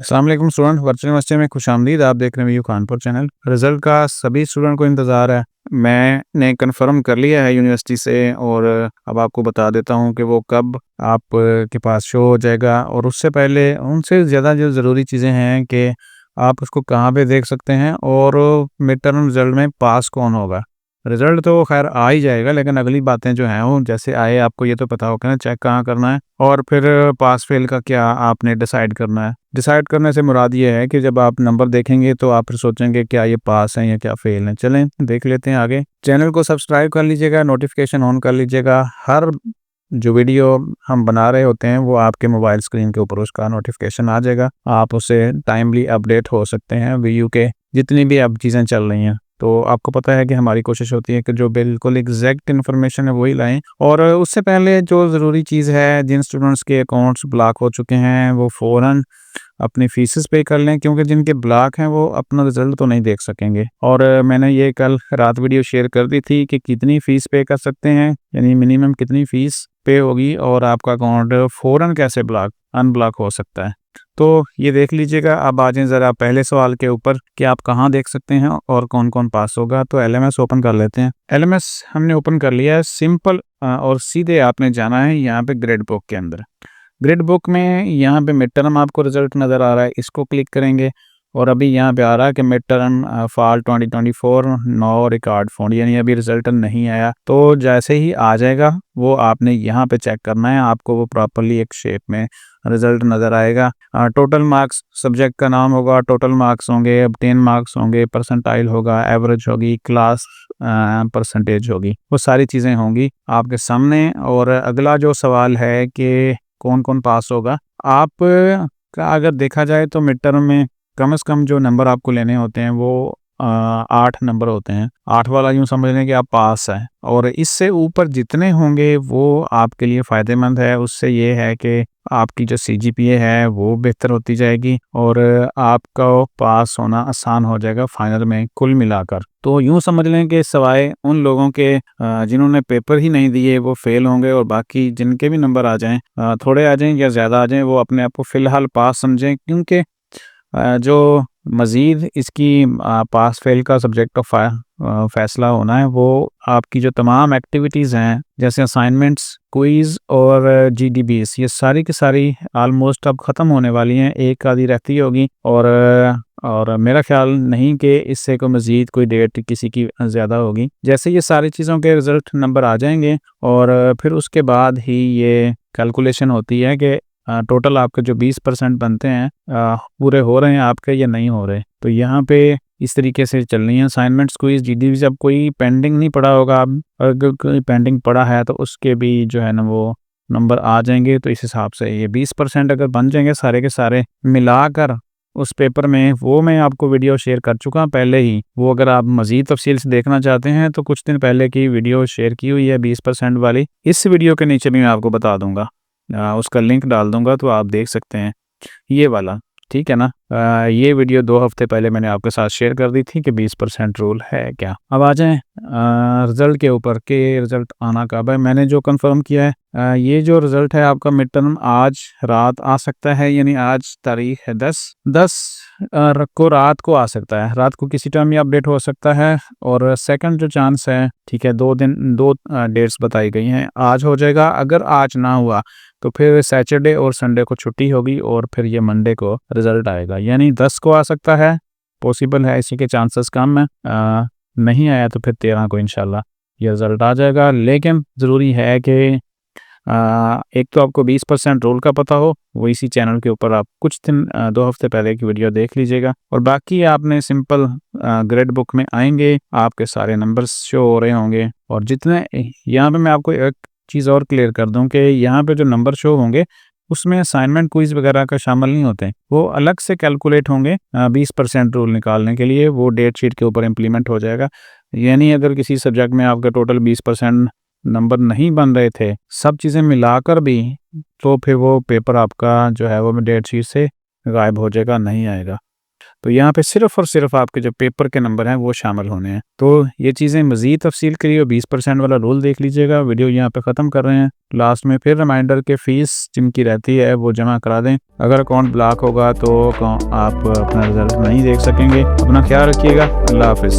अल्लाम student virtual university में खुश आमदीद आप देख रहे हैं व्यू खानपुर चैनल रिज़ल्ट का सभी स्टूडेंट को इंतज़ार है। मैंने कंफर्म कर लिया है यूनिवर्सिटी से और अब आपको बता देता हूँ कि वो कब आप के पास शो हो जाएगा। और उससे पहले उनसे ज़्यादा जो ज़रूरी चीज़ें हैं कि आप उसको कहाँ पे देख सकते हैं और मिड टर्म रिज़ल्ट में पास कौन होगा। रिज़ल्ट तो खैर आ ही जाएगा, लेकिन अगली बातें जो हैं वो जैसे आए, आपको ये तो पता होगा ना, चेक कहाँ करना है और फिर पास फेल का क्या आपने डिसाइड करना है। डिसाइड करने से मुराद ये है कि जब आप नंबर देखेंगे तो आप फिर सोचेंगे क्या ये पास है या क्या फेल है। चलें, देख लेते हैं आगे। चैनल को सब्सक्राइब कर लीजिएगा, नोटिफिकेशन ऑन कर लीजिएगा। हर जो वीडियो हम बना रहे होते हैं वो आपके मोबाइल स्क्रीन के ऊपर उसका नोटिफिकेशन आ जाएगा। आप उसे टाइमली अपडेट हो सकते हैं वीडियो के जितनी भी अब चीज़ें चल रही हैं। तो आपको पता है कि हमारी कोशिश होती है कि जो बिल्कुल एग्जैक्ट इन्फॉर्मेशन है वही लाएँ। और उससे पहले जो ज़रूरी चीज़ है, जिन स्टूडेंट्स के अकाउंट्स ब्लॉक हो चुके हैं, वो फ़ौरन अपनी फीसेस पे कर लें, क्योंकि जिनके ब्लॉक हैं, वो अपना रिज़ल्ट तो नहीं देख सकेंगे। और मैंने ये कल रात वीडियो शेयर कर दी थी कि कितनी फ़ीस पे कर सकते हैं, यानी मिनिमम कितनी फ़ीस पे होगी, और आपका अकाउंट फ़ौरन कैसे ब्लॉक अनब्लॉक हो सकता है। तो ये देख लीजिएगा, अब आ जाए ज़रा पहले सवाल के ऊपर कि आप कहाँ देख सकते हैं और कौन कौन पास होगा तो एलएमएस ओपन कर लेते हैं। एलएमएस हमने ओपन कर लिया है सिंपल और सीधे आपने जाना है यहाँ पे ग्रेड बुक के अंदर। ग्रेड बुक में यहाँ पे मिड टर्म आपको रिज़ल्ट नज़र आ रहा है, इसको क्लिक करेंगे। और अभी यहाँ पे आ रहा है कि mid term fall 2024 no record found यानी अभी रिज़ल्ट नहीं आया। तो जैसे ही आ जाएगा, वो आपने यहाँ पे चेक करना है, आपको वो प्रॉपरली एक शेप में रिज़ल्ट नज़र आएगा। टोटल मार्क्स सब्जेक्ट का नाम होगा टोटल मार्क्स होंगे टेन मार्क्स होंगे परसेंटाइल होगा एवरेज होगी क्लास परसेंटेज होगी। वो सारी चीज़ें होंगी आपके सामने और अगला जो सवाल है कि कौन कौन पास होगा, आप का अगर देखा जाए तो मिड टर्म में कम से कम जो नंबर आपको लेने होते हैं वो आठ नंबर होते हैं। आठ वाला यूँ समझ लें कि आप पास हैं और इससे ऊपर जितने होंगे वो आपके लिए फ़ायदेमंद है। उससे ये है कि आपकी जो सी जी पी ए है वो बेहतर होती जाएगी और आपका पास होना आसान हो जाएगा फाइनल में कुल मिलाकर। तो यूँ समझ लें कि सवाए उन लोगों के जिन्होंने पेपर ही नहीं दिए वो फेल होंगे और बाकी जिनके भी नंबर आ जाएँ थोड़े आ जाएँ या ज़्यादा आ जाएँ वो अपने आप को फ़िलहाल पास समझें क्योंकि जो मज़ीद इसकी पास फेल का सब्जेक्ट का फ़ैसला होना है, वो आपकी जो तमाम एक्टिविटीज़ हैं, जैसे असाइनमेंट्स, क्विज़ और जी डी बी ये सारी की सारी आलमोस्ट अब ख़त्म होने वाली हैं, एक आधी रहती होगी और और मेरा ख्याल नहीं कि इससे कोई मज़ीद कोई डेट किसी की ज़्यादा होगी। जैसे ये सारी चीज़ों के रिज़ल्ट नंबर आ जाएँगे और फिर उसके बाद ही ये कैलकुलेशन होती है कि टोटल आपके जो बीस परसेंट बनते हैं पूरे हो रहे हैं आपके या नहीं हो रहे? तो यहाँ पे इस तरीके से चल रही है असाइनमेंट्स कोई जी डी जब कोई पेंडिंग नहीं पड़ा होगा। अब अगर कोई पेंडिंग पड़ा है तो उसके भी जो है ना वो नंबर आ जाएँगे तो इस हिसाब से ये बीस परसेंट अगर बन जाएँगे सारे के सारे मिलाकर, उस पेपर में वो मैं आपको वीडियो शेयर कर चुका हूँ पहले ही। वो अगर आप मज़ीद तफसील से देखना चाहते हैं तो कुछ दिन पहले की वीडियो शेयर की हुई है बीस परसेंट वाली। इस वीडियो के नीचे भी मैं आपको बता दूँगा। उसका लिंक डाल दूँगा तो आप देख सकते हैं। ये वाला ठीक है ना? आ, ये वीडियो दो हफ़्ते पहले मैंने आपके साथ शेयर कर दी थी कि 20 परसेंट रूल है क्या? अब आ जाएँ रिज़ल्ट के ऊपर के रिज़ल्ट आना कब है? मैंने जो कंफर्म किया है आ, ये जो रिज़ल्ट है आपका मिड टर्म आज रात आ सकता है यानी आज तारीख है दस दस को रात को आ सकता है। रात को किसी टाइम ये अपडेट हो सकता है और सेकंड जो चांस है ठीक है दो दिन दो डेट्स बताई गई हैं आज हो जाएगा अगर आज ना हुआ तो फिर सैटरडे और संडे को छुट्टी होगी और फिर ये मंडे को रिज़ल्ट आएगा। यानी दस को आ सकता है पॉसिबल है इसी के चांसेस कम है। आ, नहीं आया तो फिर तेरह को इनशाला ये रिज़ल्ट आ जाएगा। लेकिन ज़रूरी है कि एक तो आपको 20 परसेंट रोल का पता हो वो इसी चैनल के ऊपर आप कुछ दिन दो हफ़्ते पहले की वीडियो देख लीजिएगा। और बाकी आपने सिंपल ग्रेड बुक में आएँगे आपके सारे नंबर्स शो हो रहे होंगे। और जितने यहाँ पे मैं आपको एक चीज़ और क्लियर कर दूँ कि यहाँ पे जो नंबर शो होंगे, उसमें असाइनमेंट क्विज वगैरह का शामिल नहीं होते। वो अलग से कैलकुलेट होंगे बीस परसेंट रूल निकालने के लिए, वो डेट शीट के ऊपर इम्प्लीमेंट हो जाएगा। यानी अगर किसी सब्जेक्ट में आपका टोटल बीस परसेंट नंबर नहीं बन रहे थे, सब चीज़ें मिलाकर भी तो फिर वो पेपर आपका जो है वो डेट शीट से गायब हो जाएगा, नहीं आएगा। तो यहाँ पे सिर्फ़ और सिर्फ़ आपके जो पेपर के नंबर हैं, वो शामिल होने हैं। तो ये चीज़ें मज़ीद तफसील के लिए बीस परसेंट वाला रोल देख लीजिएगा। वीडियो यहाँ पे ख़त्म कर रहे हैं। लास्ट में फिर रिमाइंडर के फ़ीस जिनकी रहती है, वो जमा करा दें। अगर अकाउंट ब्लॉक होगा तो आप अपना रिज़ल्ट नहीं देख सकेंगे। अपना ख्याल रखिएगा। अल्लाह हाफिज़।